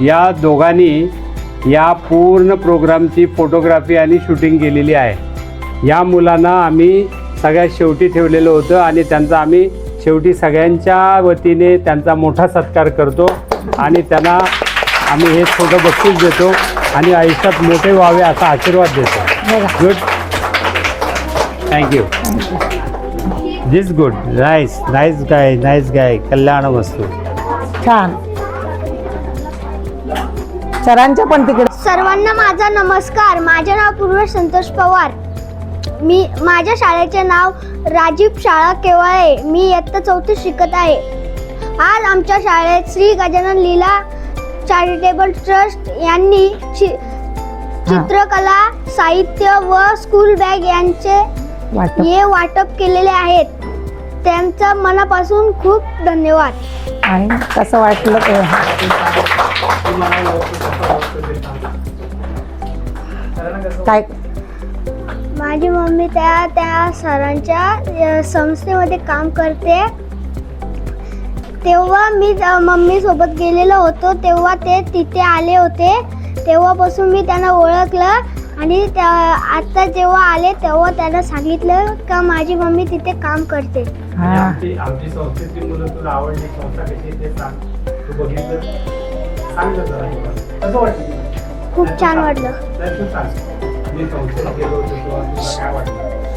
या दोघांनी या पूर्ण प्रोग्रामची फोटोग्राफी आणि शूटिंग केलेली आहे. या मुलांना आम्ही सगळ्यात शेवटी ठेवलेलं होतं आणि त्यांचा आम्ही शेवटी सगळ्यांच्या वतीने त्यांचा मोठा सत्कार करतो आणि त्यांना आम्ही हे छोटं बक्षीस देतो आणि आयुष्यात मोठे व्हावे असा आशीर्वाद देतो. Good thank you this good nice nice guy nice guy कल्याण वस्तू. छान. सरांच्या पण तिकडे. सर्वांना माझा नमस्कार. माझे नाव पूर्व संतोष पवार. मी माझ्या शाळेचे नाव राजीव शाळा केवळे. मी इयत्ता चौथी शिकत आहे. आज आमच्या शाळेत श्री गजानन लीला चॅरिटेबल ट्रस्ट यांनी चि- चित्रकला साहित्य व स्कूल बॅग यांचे वाटप. हे वाटप केलेले आहेत. त्यांचं मनापासून खूप धन्यवाद. आहे कसं वाटलं ते? काय? माझी मम्मी त्या त्या सरांच्या संस्थेमध्ये काम करते. तेव्हा मी मम्मी सोबत गेलेलो होतो. तेव्हा ते तिथे आले होते. तेव्हापासून मी त्यांना ओळखलं आणि त्या आता जेव्हा आले तेव्हा त्यांना सांगितलं का माझी मम्मी तिथे काम करते. हा आमची संस्थेची मुलं तुला आवडली संस्था कशी ते सांग. तू बघितलं. कसं वाटलं तुला? खूप छान वाटलं. नाही, तू सांग.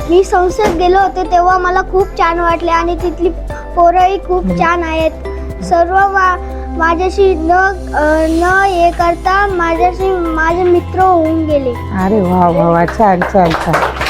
मी संस्थेत गेलो होतो तेव्हा गेलो होते मला खूप छान वाटले आणि तिथली पोरंही खूप छान आहेत. सर्व मा माझ्याशी न अ, न हे करता माझ्याशी माझे मित्र होऊन गेले. अरे वा वा वा. छान छान छान.